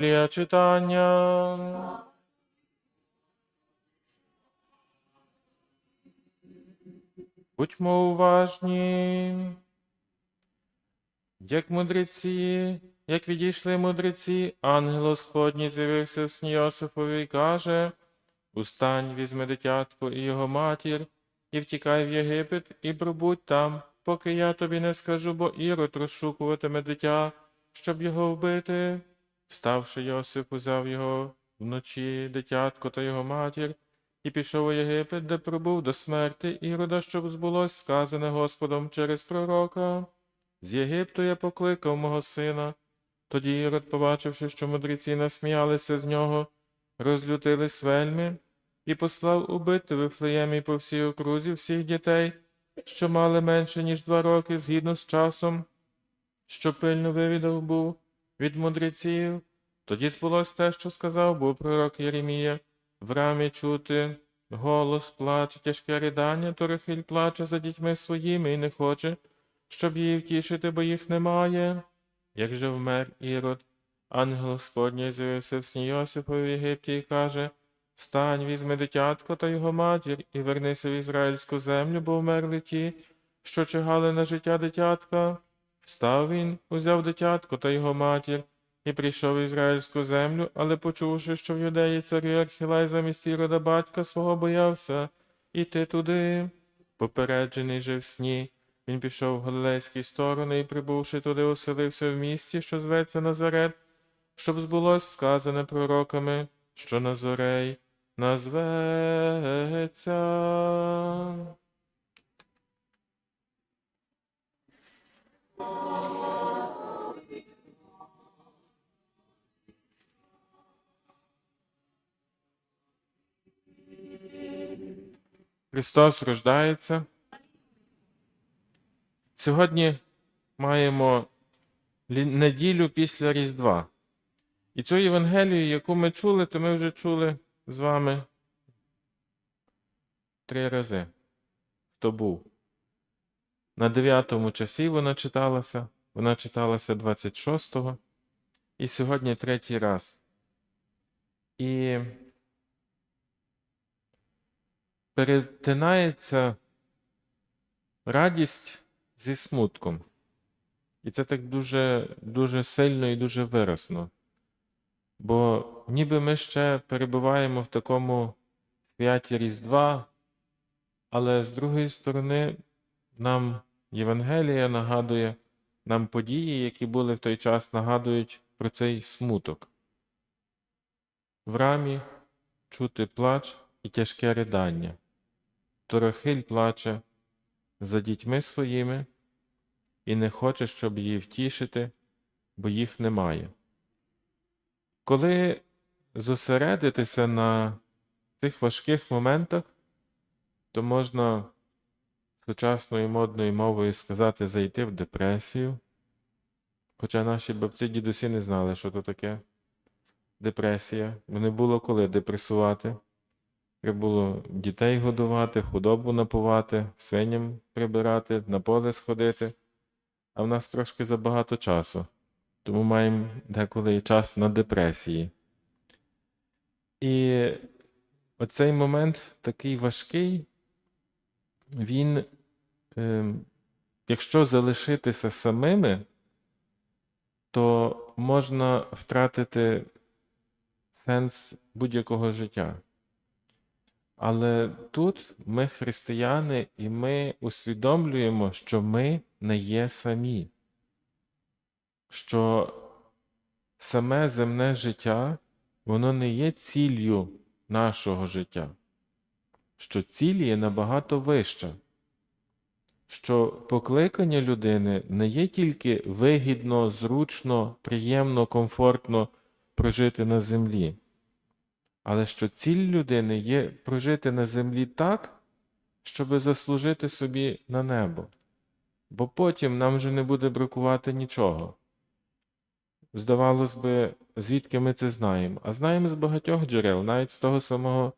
Євангелія читання. Будьмо уважні. Як мудреці, як відійшли мудреці, ангел Господній з'явився в сні Йосифові і каже: Устань, візьми дитятко і його матір, і втікай в Єгипет, і пробудь там, поки я тобі не скажу, бо Ірод розшукуватиме дитя, щоб його вбити. Вставши, Йосип узяв його вночі дитятко та його матір, і пішов у Єгипет, де пробув до смерти Ірода, щоб збулось сказане Господом через пророка. З Єгипту я покликав мого сина. Тоді Ірод, побачивши, що мудреці насміялися з нього, розлютились вельми, і послав убити Вифлеємі по всій окрузі всіх дітей, що мали менше, ніж два роки, згідно з часом, що пильно вивідав був від мудреців. Тоді збулось те, що сказав був пророк Єремія, в рамі чути голос плаче, тяжке ридання, то Рахиль плаче за дітьми своїми і не хоче, щоб її втішити, бо їх немає. Як же вмер Ірод, ангел Господній з'явився в сні Йосипу в Єгипті і каже, Встань, візьми дитятко та його матір, і вернися в ізраїльську землю, бо вмерли ті, що чигали на життя дитятка. Встав він, узяв дитятко та його матір, і прийшов в ізраїльську землю, але почувши, що в юдеї царі Архілай замість Ірода батька свого боявся іти туди. Попереджений же в сні, він пішов в галилейські сторони і, прибувши туди, оселився в місті, що зветься Назарет, щоб збулось сказане пророками, що Назорей назветься. Христос рождається. Сьогодні маємо неділю після Різдва. І цю Євангелію, яку ми чули, то ми вже чули з вами три рази. Хто був? На дев'ятому часі вона читалася, вона читалася 26-го, і сьогодні третій раз. І перетинається радість зі смутком. І це так дуже, дуже сильно і дуже виразно. Бо ніби ми ще перебуваємо в такому святі Різдва, але з другої сторони, нам Євангелія нагадує, нам події, які були в той час, нагадують про цей смуток. В рамі чути плач і тяжке ридання. Торохиль плаче за дітьми своїми і не хоче, щоб її втішити, бо їх немає. Коли зосередитися на цих важких моментах, то можна сучасною модною мовою сказати зайти в депресію. Хоча наші бабці дідусі не знали, що то таке депресія, не було коли депресувати. Треба було дітей годувати, худобу напувати, свиням прибирати, на поле сходити. А в нас трошки забагато часу, тому маємо деколи і час на депресії. І оцей момент такий важкий, він, якщо залишитися самими, то можна втратити сенс будь-якого життя. Але тут ми християни, і ми усвідомлюємо, що ми не є самі, що саме земне життя, воно не є ціллю нашого життя, що ціль є набагато вища, що покликання людини не є тільки вигідно, зручно, приємно, комфортно прожити на землі. Але що ціль людини є прожити на землі так, щоб заслужити собі на небо. Бо потім нам вже не буде бракувати нічого. Здавалось би, звідки ми це знаємо? А знаємо з багатьох джерел, навіть з того самого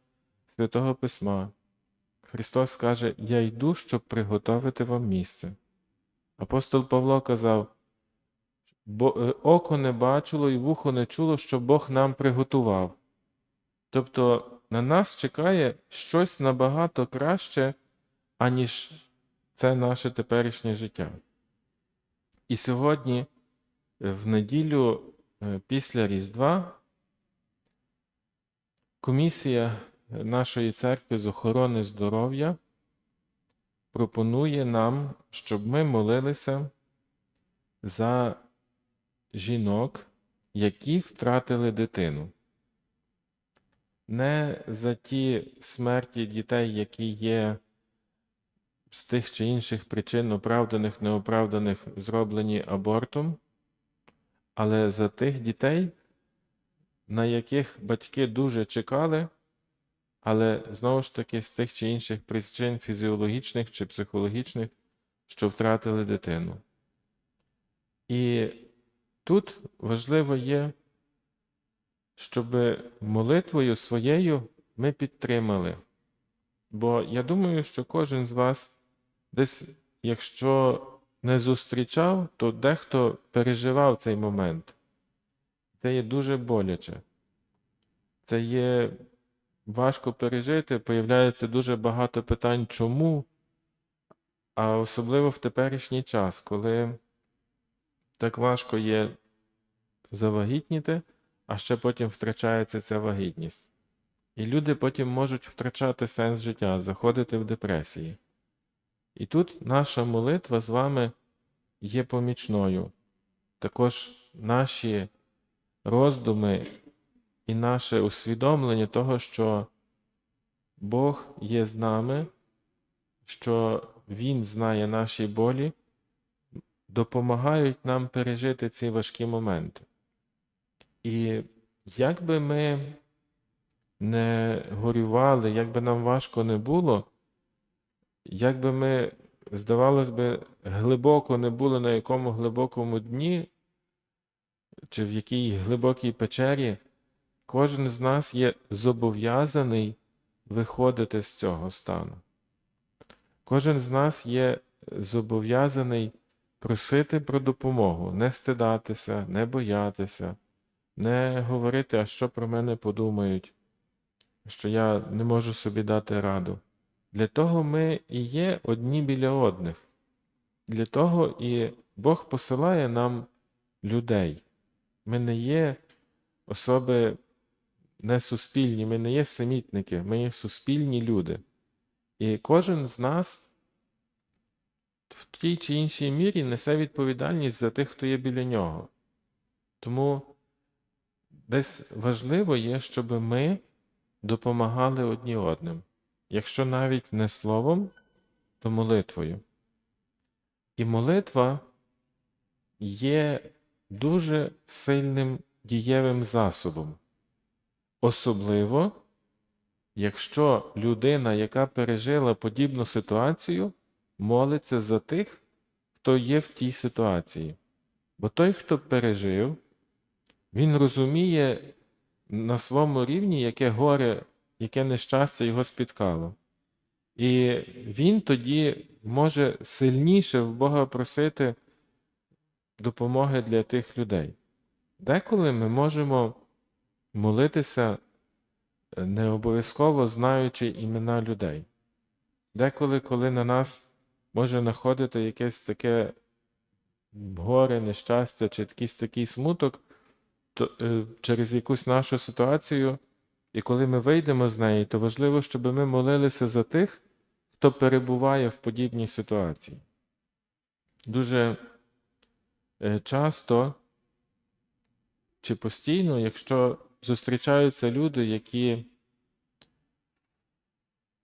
Святого Письма. Христос каже: Я йду, щоб приготовити вам місце. Апостол Павло казав, бо е, око не бачило і вухо не чуло, що Бог нам приготував. Тобто на нас чекає щось набагато краще, аніж це наше теперішнє життя. І сьогодні, е, в неділю е, після Різдва, комісія нашої церкви з охорони здоров'я пропонує нам, щоб ми молилися за жінок, які втратили дитину. Не за ті смерті дітей, які є з тих чи інших причин, оправданих, неоправданих, зроблені абортом, але за тих дітей, на яких батьки дуже чекали, але знову ж таки з тих чи інших причин фізіологічних чи психологічних, що втратили дитину. І тут важливо є, щоб молитвою своєю ми підтримали. Бо я думаю, що кожен з вас десь, якщо не зустрічав, то дехто переживав цей момент. Це є дуже боляче. Це є важко пережити, появляється дуже багато питань, чому, а особливо в теперішній час, коли так важко є завагітніти, а ще потім втрачається ця вагітність. І люди потім можуть втрачати сенс життя, заходити в депресії. І тут наша молитва з вами є помічною. Також наші роздуми і наше усвідомлення того, що Бог є з нами, що Він знає наші болі, допомагають нам пережити ці важкі моменти. І як би ми не горювали, як би нам важко не було, як би ми, здавалось би, глибоко не були на якому глибокому дні, чи в якій глибокій печері, кожен з нас є зобов'язаний виходити з цього стану. Кожен з нас є зобов'язаний просити про допомогу, не стидатися, не боятися, не говорити, а що про мене подумають, що я не можу собі дати раду. Для того ми і є одні біля одних. Для того і Бог посилає нам людей. Ми не є особи не суспільні, ми не є самітники, ми є суспільні люди. І кожен з нас в тій чи іншій мірі несе відповідальність за тих, хто є біля нього. Тому десь важливо є, щоб ми допомагали одні одним, якщо навіть не словом, то молитвою. І молитва є дуже сильним дієвим засобом. Особливо, якщо людина, яка пережила подібну ситуацію, молиться за тих, хто є в тій ситуації. Бо той, хто пережив, він розуміє на своєму рівні, яке горе, яке нещастя його спіткало. І він тоді може сильніше в Бога просити допомоги для тих людей. Деколи ми можемо молитися е, не обов'язково знаючи імена людей. Деколи, коли на нас може находити якесь таке горе, нещастя чи якийсь такий смуток то, е, через якусь нашу ситуацію, і коли ми вийдемо з неї, то важливо, щоб ми молилися за тих, хто перебуває в подібній ситуації. Дуже е, часто чи постійно, якщо зустрічаються люди, які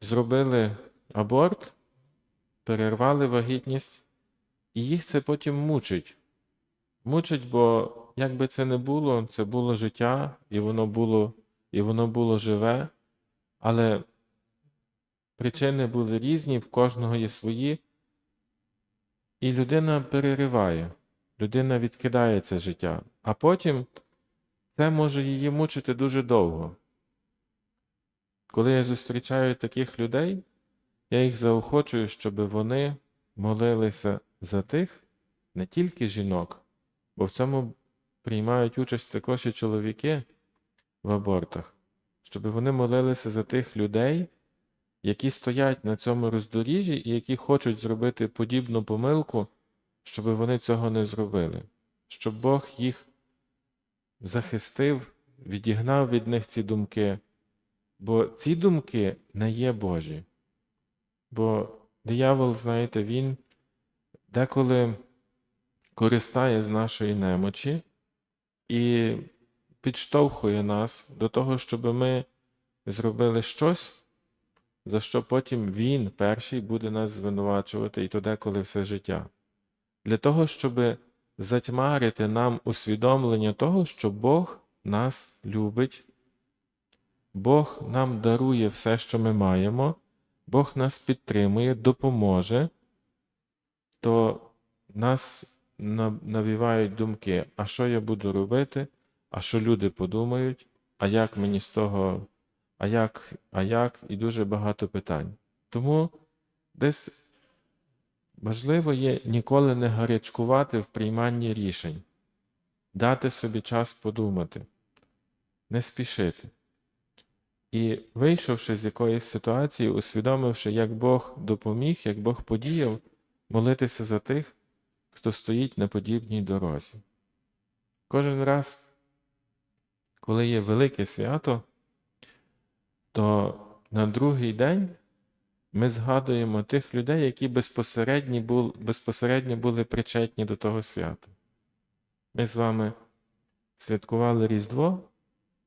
зробили аборт, перервали вагітність, і їх це потім мучить. Мучить, бо як би це не було, це було життя, і воно було, і воно було живе, але причини були різні, в кожного є свої, і людина перериває, людина відкидає це життя, а потім це може її мучити дуже довго. Коли я зустрічаю таких людей, я їх заохочую, щоб вони молилися за тих, не тільки жінок, бо в цьому приймають участь також і чоловіки в абортах, щоб вони молилися за тих людей, які стоять на цьому роздоріжжі і які хочуть зробити подібну помилку, щоб вони цього не зробили, щоб Бог їх захистив, відігнав від них ці думки, бо ці думки не є Божі. Бо диявол, знаєте, він деколи користає з нашої немочі і підштовхує нас до того, щоб ми зробили щось, за що потім він перший буде нас звинувачувати і то деколи все життя. Для того, щоб затьмарити нам усвідомлення того, що Бог нас любить, Бог нам дарує все, що ми маємо, Бог нас підтримує, допоможе, то нас навівають думки, а що я буду робити, а що люди подумають, а як мені з того, а як, а як, і дуже багато питань. Тому десь важливо є ніколи не гарячкувати в прийманні рішень, дати собі час подумати, не спішити. І вийшовши з якоїсь ситуації, усвідомивши, як Бог допоміг, як Бог подіяв, молитися за тих, хто стоїть на подібній дорозі. Кожен раз, коли є велике свято, то на другий день ми згадуємо тих людей, які безпосередньо були, безпосередньо були причетні до того свята. Ми з вами святкували Різдво,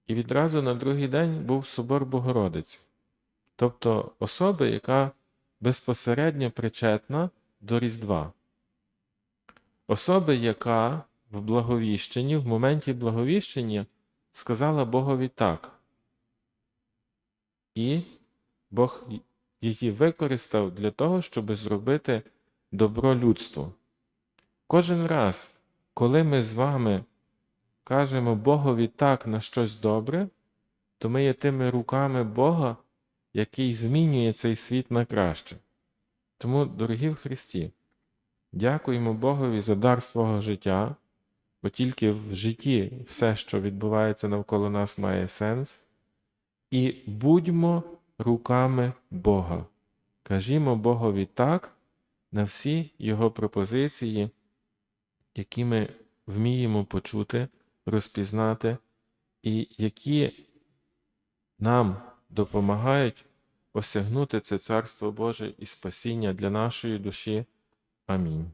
і відразу на другий день був Собор Богородиці, тобто особа, яка безпосередньо причетна до Різдва. Особа, яка в благовіщенні, в моменті благовіщення сказала Богові так. І Бог її використав для того, щоб зробити добро людству. Кожен раз, коли ми з вами кажемо Богові так на щось добре, то ми є тими руками Бога, який змінює цей світ на краще. Тому, дорогі в Христі, дякуємо Богові за дар свого життя, бо тільки в житті все, що відбувається навколо нас, має сенс. І будьмо руками Бога. Кажімо Богові так на всі Його пропозиції, які ми вміємо почути, розпізнати, і які нам допомагають осягнути це Царство Боже і спасіння для нашої душі. Амінь.